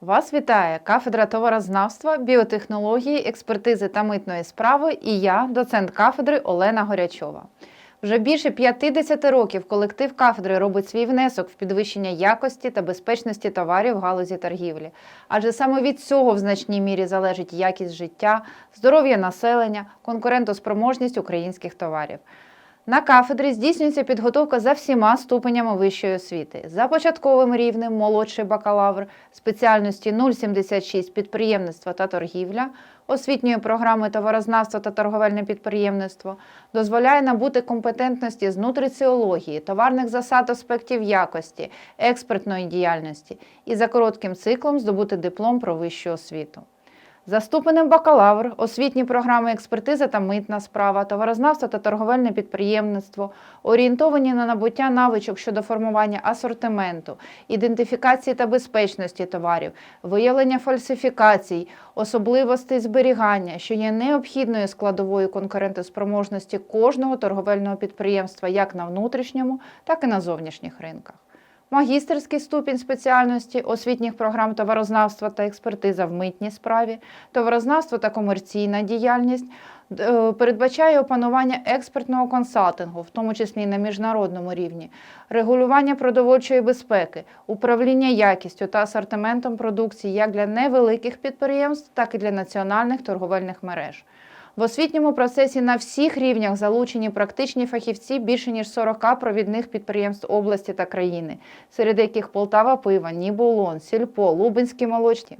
Вас вітає кафедра товарознавства, біотехнології, експертизи та митної справи і я, доцент кафедри Олена Горячова. Вже більше 50 років колектив кафедри робить свій внесок в підвищення якості та безпечності товарів в галузі торгівлі. Адже саме від цього в значній мірі залежить якість життя, здоров'я населення, конкурентоспроможність українських товарів. На кафедрі здійснюється підготовка за всіма ступенями вищої освіти. За початковим рівнем молодший бакалавр спеціальності 076 підприємництво та торгівля, освітньої програми товарознавство та торговельне підприємництво дозволяє набути компетентності з нутриціології, товарних засад аспектів якості, експертної діяльності і за коротким циклом здобути диплом про вищу освіту. За ступенем бакалавр, освітні програми експертиза та митна справа, товарознавство та торговельне підприємництво, орієнтовані на набуття навичок щодо формування асортименту, ідентифікації та безпечності товарів, виявлення фальсифікацій, особливостей зберігання, що є необхідною складовою конкурентоспроможності кожного торговельного підприємства як на внутрішньому, так і на зовнішніх ринках магістерський ступінь спеціальності освітніх програм товарознавства та експертиза в митній справі, товарознавство та комерційна діяльність. е, Передбачає опанування експертного консалтингу, в тому числі на міжнародному рівні, регулювання продовольчої безпеки, управління якістю та асортиментом продукції як для невеликих підприємств, так і для національних торговельних мереж. В освітньому процесі на всіх рівнях залучені практичні фахівці більше ніж 40 провідних підприємств області та країни, серед яких Полтава Пива, Нібулон, Сільпо, Лубенські молочні.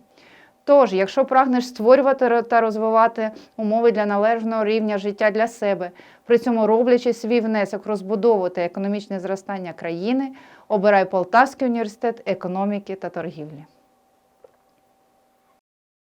Тож, якщо прагнеш створювати та розвивати умови для належного рівня життя для себе, при цьому роблячи свій внесок в розбудову та економічне зростання країни, обирай Полтавський університет економіки та торгівлі.